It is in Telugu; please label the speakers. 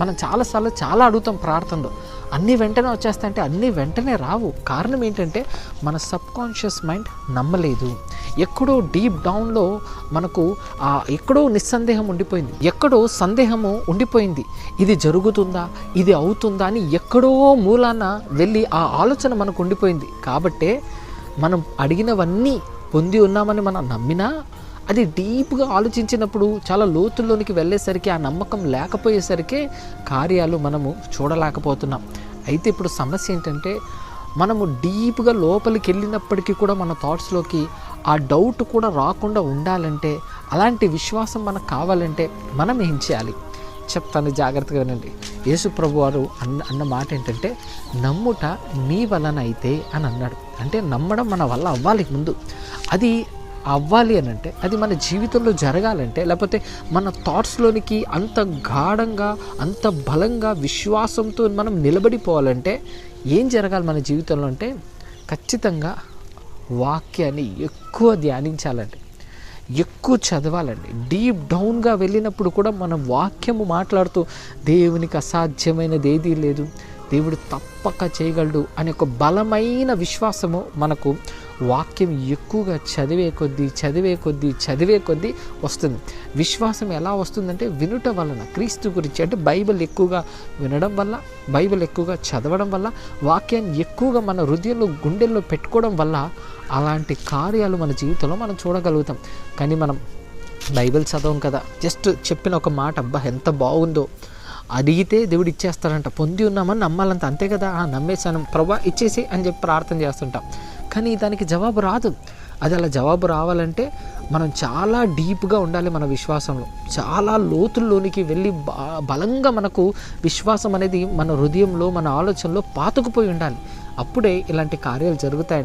Speaker 1: మనం చాలాసార్లు చాలా అడుగుతాం ప్రార్థనలో. అన్నీ వెంటనే వచ్చేస్తాయంటే అన్నీ వెంటనే రావు. కారణం ఏంటంటే మన సబ్ కాన్షియస్ మైండ్ నమ్మలేదు. ఎక్కడో డీప్ డౌన్లో మనకు ఎక్కడో నిస్సందేహం ఉండిపోయింది. ఎక్కడో సందేహము ఉండిపోయింది. ఇది జరుగుతుందా? ఇది అవుతుందా? అని ఎక్కడో మూలాన వెళ్ళి ఆ ఆలోచన మనకు ఉండిపోయింది. కాబట్టే మనం అడిగినవన్నీ పొంది ఉన్నామని మనం నమ్మినా అది డీప్గా ఆలోచించినప్పుడు చాలా లోతుల్లోనికి వెళ్ళేసరికి ఆ నమ్మకం లేకపోయేసరికి కార్యాలు మనము చూడలేకపోతున్నాం. అయితే ఇప్పుడు సమస్య ఏంటంటే మనము డీప్గా లోపలికి వెళ్ళినప్పటికీ కూడా మన థాట్స్లోకి ఆ డౌట్ కూడా రాకుండా ఉండాలంటే అలాంటి విశ్వాసం మనకు కావాలంటే మనం ఏం చేయాలి? చెప్తాను జాగ్రత్తగా వినండి. యేసు ప్రభు వారు అన్న అన్న మాట ఏంటంటే నమ్ముట నీ వలన అయితే అని అన్నాడు. అంటే నమ్మడం మన వల్ల అవ్వాలి ముందు. అది అవ్వాలి అని అంటే అది మన జీవితంలో జరగాలంటే లేకపోతే మన థాట్స్లోనికి అంత గాఢంగా అంత బలంగా విశ్వాసంతో మనం నిలబడిపోవాలంటే ఏం జరగాలి మన జీవితంలో అంటే ఖచ్చితంగా వాక్యాన్ని ఎక్కువ ధ్యానించాలండి. ఎక్కువ చదవాలండి. డీప్ డౌన్గా వెళ్ళినప్పుడు కూడా మనం వాక్యము మాట్లాడుతూ దేవునికి అసాధ్యమైనది ఏదీ లేదు. దేవుడు తప్పక చేయగలడు అనే ఒక బలమైన విశ్వాసము మనకు వాక్యం ఎక్కువగా చదివే కొద్దీ చదివే కొద్దీ చదివే కొద్దీ వస్తుంది. విశ్వాసం ఎలా వస్తుందంటే వినుట వలన క్రీస్తు గురించి అంటే బైబిల్ ఎక్కువగా వినడం వల్ల బైబిల్ ఎక్కువగా చదవడం వల్ల వాక్యాన్ని ఎక్కువగా మన హృదయంలో గుండెల్లో పెట్టుకోవడం వల్ల అలాంటి కార్యాలు మన జీవితంలో మనం చూడగలుగుతాం. కానీ మనం బైబిల్ చదవం కదా. జస్ట్ చెప్పిన ఒక మాట అబ్బా ఎంత బాగుందో. అడిగితే దేవుడు ఇచ్చేస్తాడంట. పొంది ఉన్నామని నమ్మాలంత అంతే కదా. ఆ, నమ్మేశాను. ప్రభా ఇచ్చేసి అని చెప్పి ప్రార్థన చేస్తుంటాం. కానీ దానికి జవాబు రాదు. అది అలా జవాబు రావాలంటే మనం చాలా డీప్గా ఉండాలి మన విశ్వాసంలో. చాలా లోతుల్లోనికి వెళ్ళి బా- బలంగా మనకు విశ్వాసం అనేది మన హృదయంలో మన ఆలోచనలో పాతుకుపోయి ఉండాలి. అప్పుడే ఇలాంటి కార్యాలు జరుగుతాయండి.